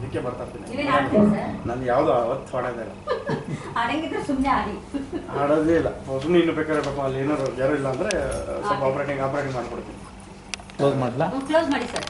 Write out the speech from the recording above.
ಇದಕ್ಕೆ ಅದಕ್ಕೆ ಬರ್ತಾ ಇರ್ತೀನಿ ನಾನು ಯಾವುದು ಅವತ್ತು ಆಡೋದೇ ಇಲ್ಲ. ಸುಮ್ಮನೆ ಆಡಿ ಆಡೋದೇ ಇಲ್ಲ. ಸುಮ್ಮನೆ ಇನ್ನು ಬೇಕಾದ್ರೆ ಪಾಪ ಅಲ್ಲಿ ಏನಾದ್ರು ಯಾರು ಇಲ್ಲ ಅಂದರೆ ಸ್ವಲ್ಪ ಆಪ್ರೇಟಿಂಗ್ ಆಪ್ರೇಟಿಂಗ್ ಮಾಡ್ಬಿಡ್ತೀನಿ ಕ್ಲೋಸ್ ಮಾಡ್ಲಾ? ಕ್ಲೋಸ್ ಮಾಡಿ ಸರ್.